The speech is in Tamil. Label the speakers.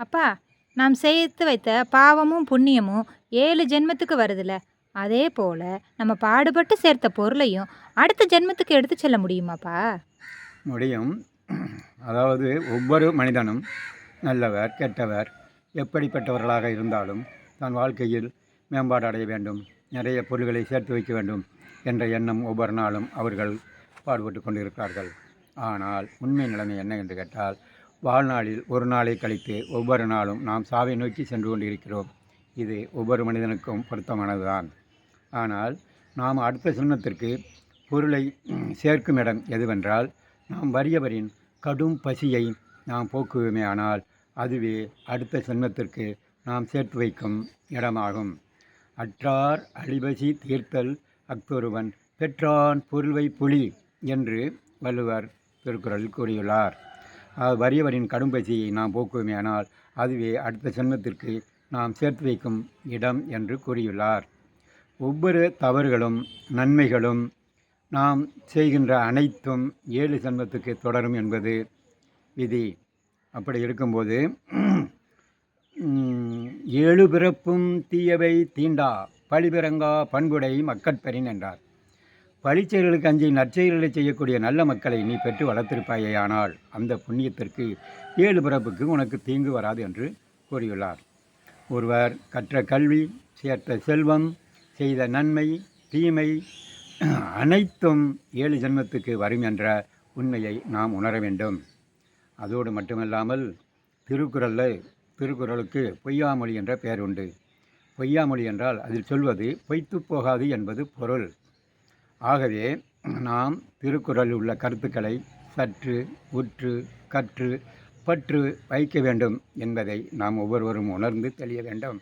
Speaker 1: அப்பா நாம் சேர்த்து வைத்த பாவமும் புண்ணியமும் ஏழு ஜென்மத்துக்கு வருதுல்ல அதே போல் நம்ம பாடுபட்டு சேர்த்த பொருளையும் அடுத்த ஜென்மத்துக்கு எடுத்து செல்ல முடியுமாப்பா?
Speaker 2: முடியும். அதாவது ஒவ்வொரு மனிதனும் நல்லவர் கெட்டவர் எப்படிப்பட்டவர்களாக இருந்தாலும் தன் வாழ்க்கையில் மேம்பாடு அடைய வேண்டும் நிறைய பொருள்களை சேர்த்து வைக்க வேண்டும் என்ற எண்ணம் ஒவ்வொரு நாளும் அவர்கள் பாடுபட்டு கொண்டிருக்கிறார்கள். ஆனால் உண்மை நிலைமை என்ன என்று கேட்டால் வாழ்நாளில் ஒரு நாளை கழித்து ஒவ்வொரு நாளும் நாம் சாவை நோக்கி சென்று கொண்டிருக்கிறோம். இது ஒவ்வொரு மனிதனுக்கும் பொருத்தமானதுதான். ஆனால் நாம் அடுத்த சின்னத்திற்கு பொருளை சேர்க்கும் இடம் எதுவென்றால் நாம் வறியவரின் கடும் பசியை நாம் போக்குவோமே ஆனால் அதுவே அடுத்த ஜென்மத்திற்கு நாம் சேர்த்து வைக்கும் இடமாகும். அற்றார் அழிபசி தீர்த்தல் அக்தொருவன் பெற்றான் பொருள்வை புலி என்று வள்ளுவர் திருக்குறளில் கூறியுள்ளார். வறியவரின் கடும் பசியை நாம் போக்குவோமேனால் அதுவே அடுத்த ஜென்மத்திற்கு நாம் சேர்த்து வைக்கும் இடம் என்று கூறியுள்ளார். ஒவ்வொரு தவறுகளும் நன்மைகளும் நாம் செய்கின்ற அனைத்தும் ஏழு ஜென்மத்துக்கு தொடரும் என்பது விதி. அப்படி இருக்கும்போது ஏழு பிறப்பும் தீயவை தீண்டா பழிபிறங்கா பண்புடை மக்கட்பெறின் என்றார். பழிச்செயல்களுக்கு அஞ்சி நற்செயல்களை செய்யக்கூடிய நல்ல மக்களை நீ பெற்று வளர்த்திருப்பாயேயானால் அந்த புண்ணியத்திற்கு ஏழு பிறப்புக்கு உனக்கு தீங்கு வராது என்று கூறியுள்ளார். ஒருவர் கற்ற கல்வி சேர்த்த செல்வம் செய்த நன்மை தீமை அனைத்தும் ஏழு ஜென்மத்துக்கு வரும் என்ற உண்மையை நாம் உணர வேண்டும். அதோடு மட்டுமல்லாமல் திருக்குறளில் திருக்குறளுக்கு பொய்யாமொழி என்ற பெயர் உண்டு. பொய்யாமொழி என்றால் அதில் சொல்வது பொய்த்து போகாது என்பது பொருள். ஆகவே நாம் திருக்குறளில் உள்ள கருத்துக்களை சற்று உற்று கற்று பற்று வைக்க வேண்டும் என்பதை நாம் ஒவ்வொருவரும் உணர்ந்து தெளிய வேண்டும்.